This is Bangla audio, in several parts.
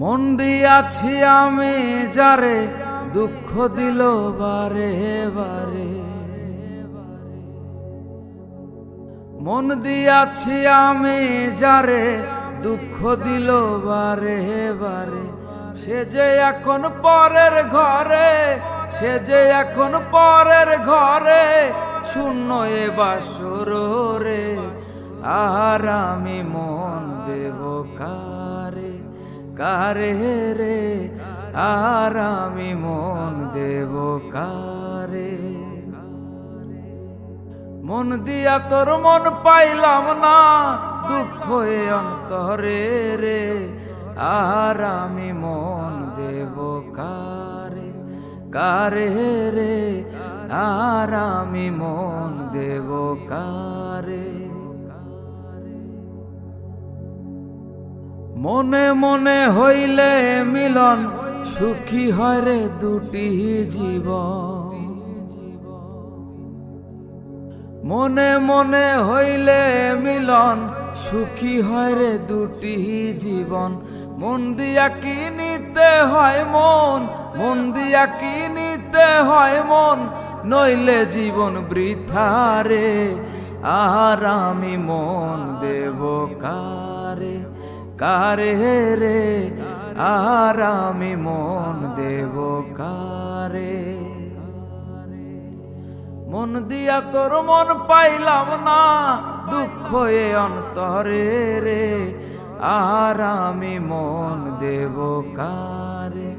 মন দিয়াছি আমি যারে, দুঃখ দিল বারে বারে। মন দিয়াছি আমি যারে, দুঃখ দিল বারে বারে। সে যে এখন পরের ঘরে, সে যে এখন পরের ঘরে, শূন্য এ বাসর রে। আর আমি মন দেব কারে? কারে রে? আর আমি মন দেব কারে? মন দিয়া তোর মন পাইলাম না, দুঃখ অন্তরে রে। আর আমি মন দেব কারে? কারে রে? আর আমি মন দেব কারে? মনে মনে হইলে মিলন, সুখী হয় রে দুটি জীবন। মনে মনে হইলে মিলন, সুখী হয় রে দুটি জীবন। মন দিয়া কি নিতে হয় মন মন দিয়া কি নিতে হয় মন, নইলে জীবন বৃথা রে। আর আমি মন দেব কারে? কারে রে? আর আমি মন দেব কারে? মন দিয়া তোর মন পাইলাম না, দুঃখ এ অন্তরে রে। আর আমি মন দেব কারে?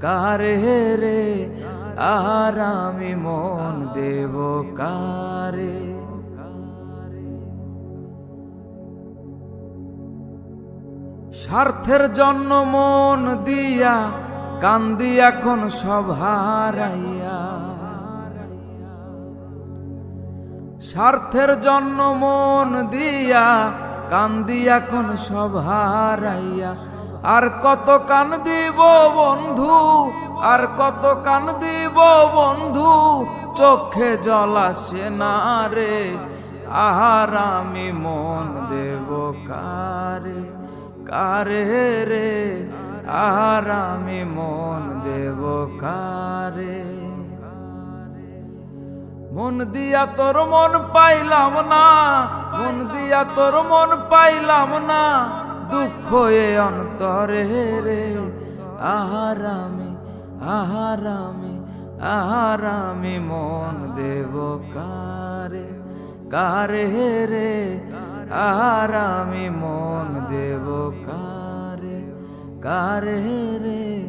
কারে রে? আর আমি মন দেব কারে? স্বার্থের জন্য মন দিয়া কান্দি এখন সব হারাইয়া। স্বার্থের জন্য মন দিয়া কান্দি এখন সব হারাইয়া। আর কত কান দিব বন্ধু, আর কত কান দিব বন্ধু, চোখে জল আসে না রে, আহার আমি মন দেব কারে? কারে রে? আমি মন দেব কারে? মন দিয়া তোর মন পাইলাম না, মন দিয়া তোর মন পাইলাম না, দুঃখ এ অন্তরে রে। আহারামি আহারামি আহারামি মন দেব কারে? কারে রে? আহারামি মন দেব কারে কারে রে?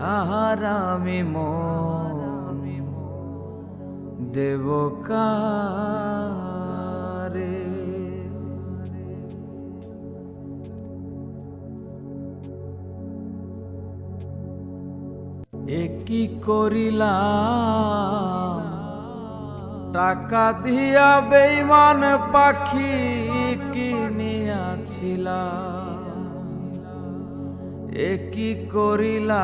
আহারামি মন দেব কারে। একই করিলাম? টাকা দিয়া বেইমান পাখি কিনিয়াছিলাম একই করিলাম?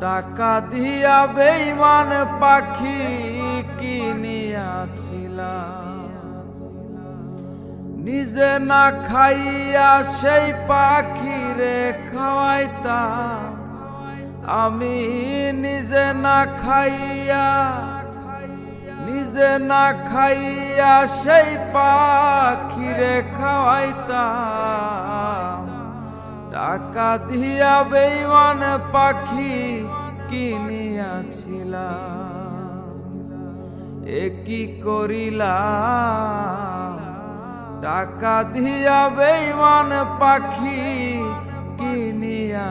টাকা দিয়া বেইমান পাখি কিনিয়াছিলাম। নিজে না খাইয়া সেই পাখি রে খাওয়াইতাম। আমি নিজে না খাইয়া নিজে না খাইয়া সেই পাখি রে খাওয়াইতাম। টাকা দিয়া বেইমান পাখি কিনিয়াছিলাম। একই করিলাম? টাকা দিয়া বেইমান পাখি কিনিয়াছিলাম।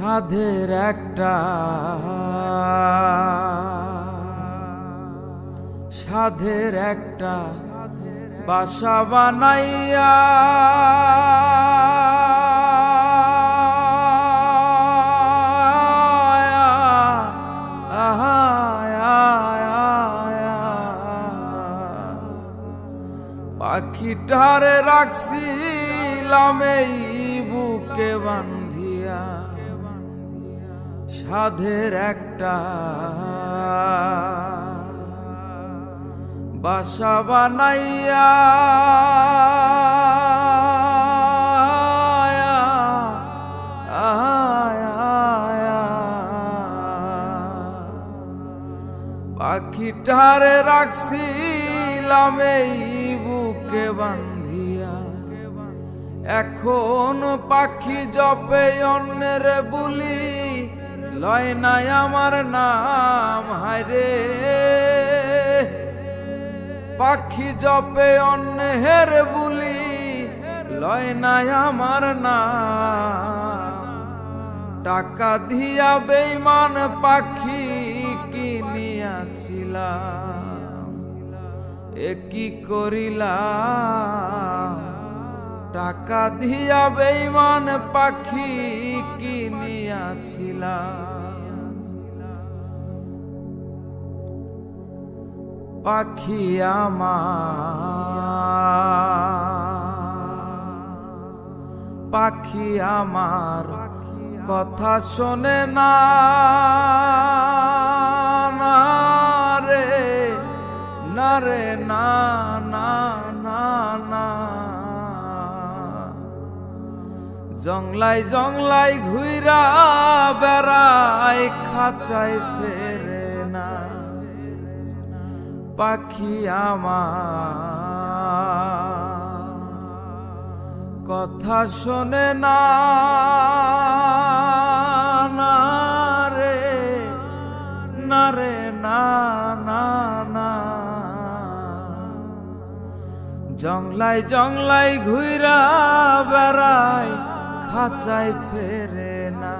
সাধের একটা সাধের একটা বাসা বানাইয়া পাখিটারে রাখছিলাম এই বুকে বান্ধিয়া সাধের একটা বাসা বানাইয়া পাখিটারে রাখছিলাম এই বুকে বান্ধিয়া। এখন পাখি জপে অন্যের বুলি লয় নাই আমার নাম, হায়রে। পাখি জপে অন্যের বুলি, লয় নাই আমার নাম। টাকা দিয়া বেইমান পাখি কিনিয়াছিলাম, এ কি টাকা দিয়া বেইমান পাখি কিনিয়াছিলাম। পাখি আমার পাখি আমার কথা শোনে না রে না রে, না না জংলাই জংলাই ঘুইরা বেড়াই খাঁচাই ফেরে না। পাখি আমার কথা শোনে না রে না রে, না না না। জংলাই জংলাই ঘুইরা বেড়ায় খাঁচায় ফেরে না।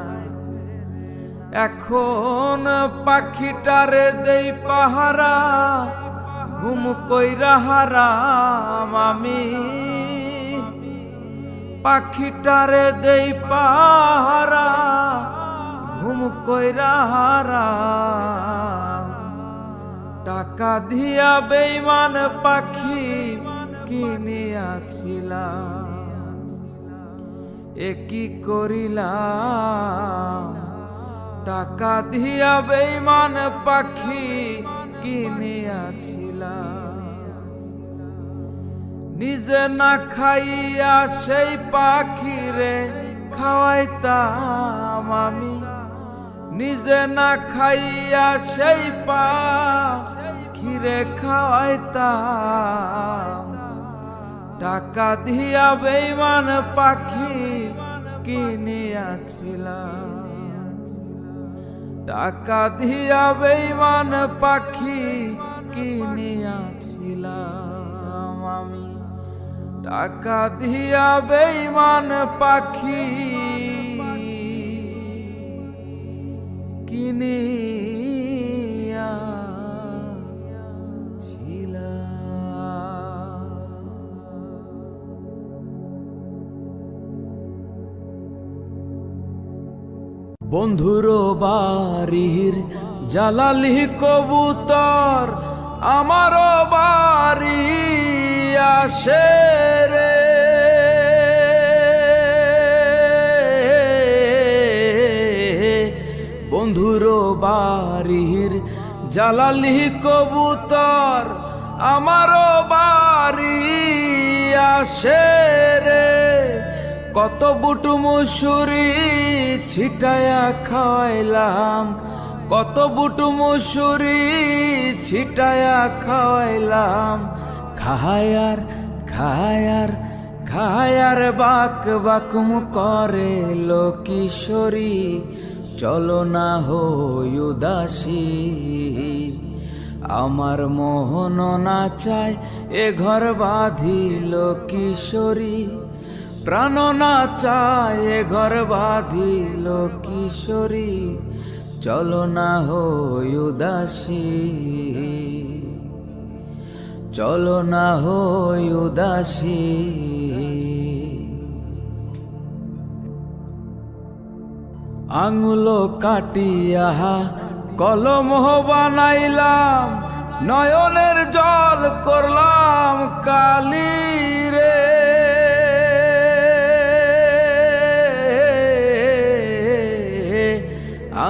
এখন পাখিটারে দেই পাহারা, ঘুম কইরা হারাম আমি। পাখিটারে দেই পাহারা, ঘুম কইরা হারাম। টাকা দিয়া বেইমান পাখি কিনিয়াছিলাম। এ কি করিলাম? টাকা দিয়া বেইমান পাখি কিনিয়াছিলাম। নিজে না খাইয়া সেই পাখিরে খাওয়াইতাম আমি। নিজে না খাইয়া সেই পাখিরে খাওয়াইতাম। টাকা দিয়া বেইমান পাখি কিনিয়াছিলাম। টাকা দিয়া বেইমান পাখি কিনিয়াছিলাম আমি। টাকা দিয়া বেইমান পাখি কিনিয়া বন্ধুর বাড়ির জালালি কবুতর আমারও বাড়ি আসে রে। বন্ধুর বাড়ির জালালি কবুতর আমারও বাড়ি আসে রে। কত বুটু মুসুরি ছিটায়া খাওয়াইলাম। কত বুটু মুসুরি ছিটায়া খাওয়াইলাম। খায়ার খায়ার খায়ার বাক বাকুম করে লো কিশোরী। চলো না হই উদাসী। আমার মোহন না চায় এ ঘর বাঁধিল কিশোরী। প্রাণ না চায় ঘর বাঁধিল কিশোরী। চলো না হই উদাসী। চলো না হই উদাসী। আঙুলো কাটিয়া কলম বানাইলাম, নয়নের জল করলাম কালি রে।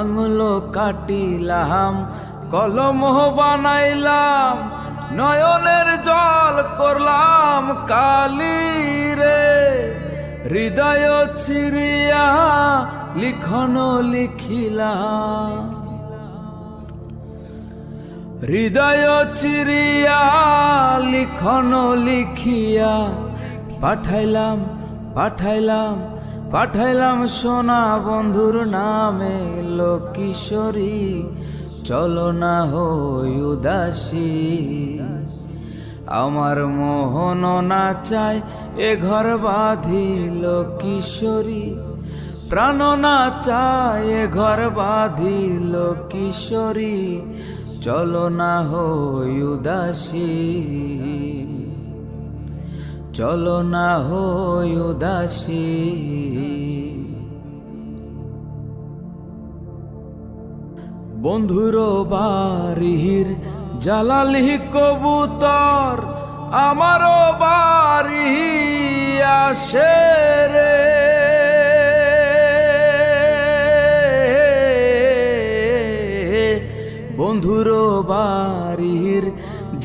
আঙুলো কাটিলাম, কলম বানাইলাম, নয়নের জল করলাম কালি রে। হৃদয় চিরিয়া লিখন লিখিলাম। হৃদয় চিরিয়া লিখন লিখিয়া পাঠাইলাম পাঠাইলাম পাঠাইলাম সোনা বন্ধুর নামে কিশোরী চলো না হই উদাসী। আমার মোহন না চাই এ ঘর বাঁধিল কিশোরী প্রাণ না চায় এ ঘর বাঁধিল কিশোরী চলো না হই উদাসী। চলো না হই উদাসী। বন্ধুর বাড়ির জালালি কবুতর আমারও বাড়ি আসে রে। বন্ধুর বাড়ির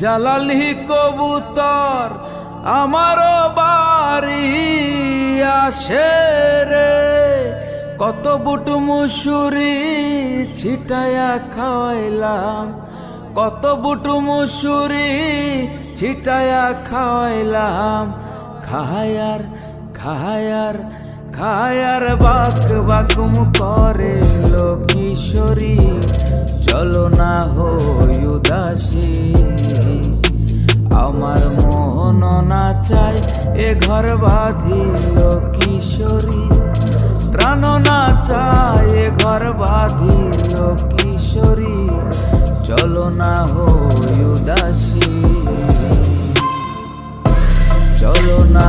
জালালি কবুতর আমারও বাড়ি আসে রে। কত বুট মুসুরি ছিটায়া খাওয়াইলাম। কত বুট মুসুরি ছিটায়া খাওয়াইলাম। খায়ার খায়ার খায়ার বাক বাকুম করে লো কিশোরী চলো না হই উদাসী। আমার মন না চাই এ ঘর বাঁধিল কিশোরী। প্রাণ না চাই এ ঘর বাঁধিল কিশোরী। চলো না হই উদাসী। চলো না